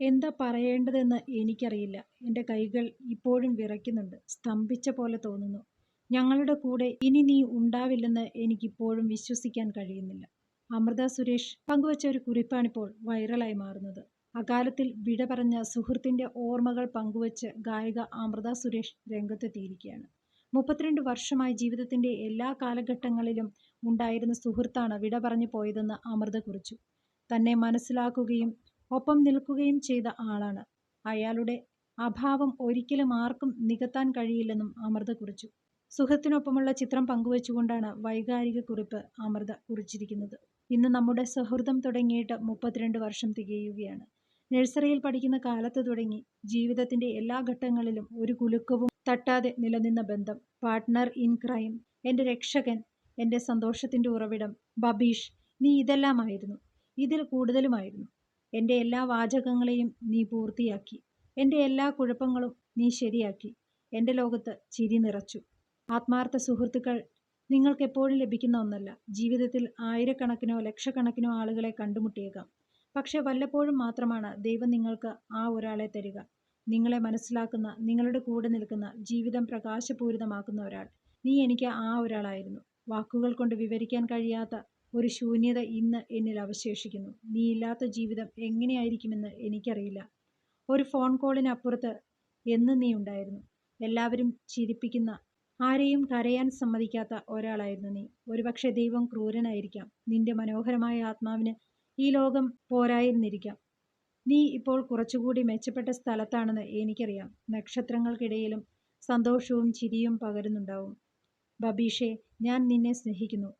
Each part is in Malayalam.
എന്താ പറയേണ്ടതെന്ന് എനിക്കറിയില്ല. എന്റെ കൈകൾ ഇപ്പോഴും വിറയ്ക്കുന്നുണ്ട്. സ്തംഭിച്ച പോലെ തോന്നുന്നു. ഞങ്ങളുടെ കൂടെ ഇനി നീ ഉണ്ടാവില്ലെന്ന് എനിക്കിപ്പോഴും വിശ്വസിക്കാൻ കഴിയുന്നില്ല. അമൃത സുരേഷ് പങ്കുവച്ച ഒരു കുറിപ്പാണിപ്പോൾ വൈറലായി മാറുന്നത്. അകാലത്തിൽ വിട പറഞ്ഞ സുഹൃത്തിന്റെ ഓർമ്മകൾ പങ്കുവച്ച് ഗായിക അമൃത സുരേഷ് രംഗത്തെത്തിയിരിക്കുകയാണ്. മുപ്പത്തിരണ്ട് വർഷമായി ജീവിതത്തിന്റെ എല്ലാ കാലഘട്ടങ്ങളിലും ഉണ്ടായിരുന്ന സുഹൃത്താണ് വിട പറഞ്ഞു പോയതെന്ന് അമൃത കുറിച്ചു. തന്നെ മനസ്സിലാക്കുകയും ഒപ്പം നിൽക്കുകയും ചെയ്ത ആളാണ്. അയാളുടെ അഭാവം ഒരിക്കലും ആർക്കും നികത്താൻ കഴിയില്ലെന്നും അമൃത കുറിച്ചു. സുഹൃത്തിനൊപ്പമുള്ള ചിത്രം പങ്കുവച്ചുകൊണ്ടാണ് വൈകാരിക കുറിപ്പ് അമൃത കുറിച്ചിരിക്കുന്നത്. ഇന്ന് നമ്മുടെ സൗഹൃദം തുടങ്ങിയിട്ട് മുപ്പത്തിരണ്ട് വർഷം തികയുകയാണ്. നഴ്സറിയിൽ പഠിക്കുന്ന കാലത്ത് തുടങ്ങി ജീവിതത്തിന്റെ എല്ലാ ഘട്ടങ്ങളിലും ഒരു കുലുക്കവും തട്ടാതെ നിലനിന്ന ബന്ധം. പാർട്ട്ണർ ഇൻ ക്രൈം, എന്റെ രക്ഷകൻ, എന്റെ സന്തോഷത്തിന്റെ ഉറവിടം, ബബീഷ് നീ ഇതെല്ലാമായിരുന്നു. ഇതിൽ കൂടുതലുമായിരുന്നു. എന്റെ എല്ലാ വാചകങ്ങളെയും നീ പൂർത്തിയാക്കി. എന്റെ എല്ലാ കുഴപ്പങ്ങളും നീ ശരിയാക്കി. എന്റെ ലോകത്ത് ചിരി നിറച്ചു. ആത്മാർത്ഥ സുഹൃത്തുക്കൾ നിങ്ങൾക്ക് എപ്പോഴും ലഭിക്കുന്ന ഒന്നല്ല. ജീവിതത്തിൽ ആയിരക്കണക്കിനോ ലക്ഷക്കണക്കിനോ ആളുകളെ കണ്ടുമുട്ടിയേക്കാം. പക്ഷെ വല്ലപ്പോഴും മാത്രമാണ് ദൈവം നിങ്ങൾക്ക് ആ ഒരാളെ തരിക. നിങ്ങളെ മനസ്സിലാക്കുന്ന, നിങ്ങളുടെ കൂടെ നിൽക്കുന്ന, ജീവിതം പ്രകാശപൂരിതമാക്കുന്ന ഒരാൾ. നീ എനിക്ക് ആ ഒരാളായിരുന്നു. വാക്കുകൾ കൊണ്ട് വിവരിക്കാൻ കഴിയാത്ത ഒരു ശൂന്യത ഇന്ന് എന്നിൽ അവശേഷിക്കുന്നു. നീ ഇല്ലാത്ത ജീവിതം എങ്ങനെയായിരിക്കുമെന്ന് എനിക്കറിയില്ല. ഒരു ഫോൺ കോളിനപ്പുറത്ത് എന്ന് നീ ഉണ്ടായിരുന്നു. എല്ലാവരും ചിരിപ്പിക്കുന്ന, ആരെയും കരയാൻ സമ്മതിക്കാത്ത ഒരാളായിരുന്നു നീ. ഒരുപക്ഷെ ദൈവം ക്രൂരനായിരിക്കാം. നിന്റെ മനോഹരമായ ആത്മാവിന് ഈ ലോകം പോരായിരുന്നിരിക്കാം. നീ ഇപ്പോൾ കുറച്ചുകൂടി മെച്ചപ്പെട്ട സ്ഥലത്താണെന്ന് എനിക്കറിയാം. നക്ഷത്രങ്ങൾക്കിടയിലും സന്തോഷവും ചിരിയും പകരുന്നുണ്ടാവും. ബബീഷെ ഞാൻ നിന്നെ സ്നേഹിക്കുന്നു.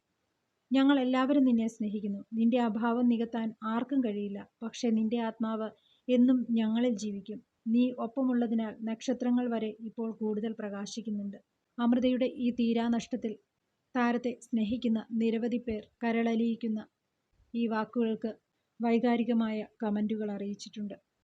ഞങ്ങൾ എല്ലാവരും നിന്നെ സ്നേഹിക്കുന്നു. നിന്റെ അഭാവം നികത്താൻ ആർക്കും കഴിയില്ല. പക്ഷേ നിന്റെ ആത്മാവ് എന്നും ഞങ്ങളിൽ ജീവിക്കും. നീ ഒപ്പമുള്ളതിനാൽ നക്ഷത്രങ്ങൾ വരെ ഇപ്പോൾ കൂടുതൽ പ്രകാശിക്കുന്നുണ്ട്. അമൃതയുടെ ഈ തീരാനഷ്ടത്തിൽ താരത്തെ സ്നേഹിക്കുന്ന നിരവധി പേർ കരളലിയിക്കുന്ന ഈ വാക്കുകൾക്ക് വൈകാരികമായ കമന്റുകൾ അറിയിച്ചിട്ടുണ്ട്.